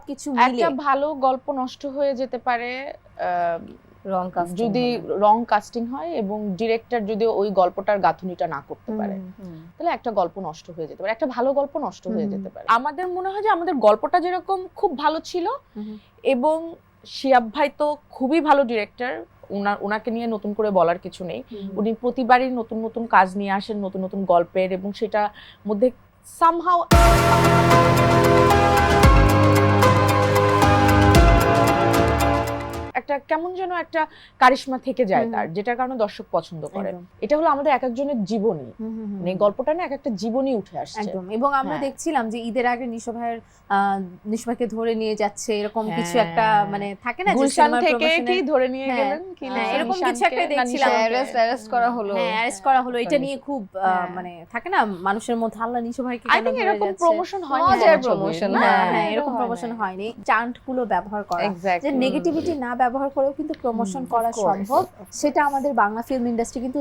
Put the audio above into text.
সবকিছু মিলে একটা ভালো গল্প নষ্ট হয়ে যেতে পারে রং কাস্টিং যদি রং কাস্টিং হয় এবং ডিরেক্টর যদি ওই গল্পটার গাঁথুনিটা না করতে পারে তাহলে একটা গল্প নষ্ট হয়ে যেতে পারে একটা ভালো গল্প নষ্ট হয়ে যেতে পারে। আমাদের মনে হয় যে আমাদের গল্পটা যেরকম খুব ভালো ছিল এবং শিয়াব ভাই তো খুবই ভালো ডিরেক্টর ওনার ওনাকে নিয়ে নতুন করে বলার কিছু নেই। উনি প্রতিবারই নতুন নতুন কাজ নিয়ে আসেন নতুন নতুন গল্পের এবং সেটা মধ্যে সামহাও একটা কেমন যেন একটা কারিশমা থেকে যায় তার যেটার কারণে দর্শক পছন্দ করে। এটা হলো আমাদের এক একজনের জীবনী। মানে গল্পটা না এক একটা জীবনী উঠে আসছে। একদম। এবং আমরা হ্যাঁ। দেখছিলাম যে ঈদের আগে নিশো ভাইয়ের আহ, ধরে নিয়ে যাচ্ছে এরকম কিছু হ্যাঁ। একটা মানে থাকে না গুলশান থেকে কি ধরে নিয়ে হ্যাঁ, গেলেন? কি হ্যাঁ, নিশান- এরকম কিছু একটা দেখছিলাম। অ্যারেস্ট অ্যারেস্ট করা হলো। হ্যাঁ অ্যারেস্ট করা হলো। এটা নিয়ে খুব হ্যাঁ। মানে থাকে না মানুষের মধ্যে আল্লাহ নিশো ভাইকে আই ধরে এরকম প্রমোশন হয় মজার promotion, হ্যাঁ হ্যাঁ, হ্যাঁ এরকম এরকম প্রমোশন হয়নি। চান্টগুলো ব্যবহার করা। যে নেগেটিভিটি না ব্যবহার করেও কিন্তু প্রমোশন করা সম্ভব। সেটা আমাদের বাংলা ফিল্ম ইন্ডাস্ট্রি কিন্তু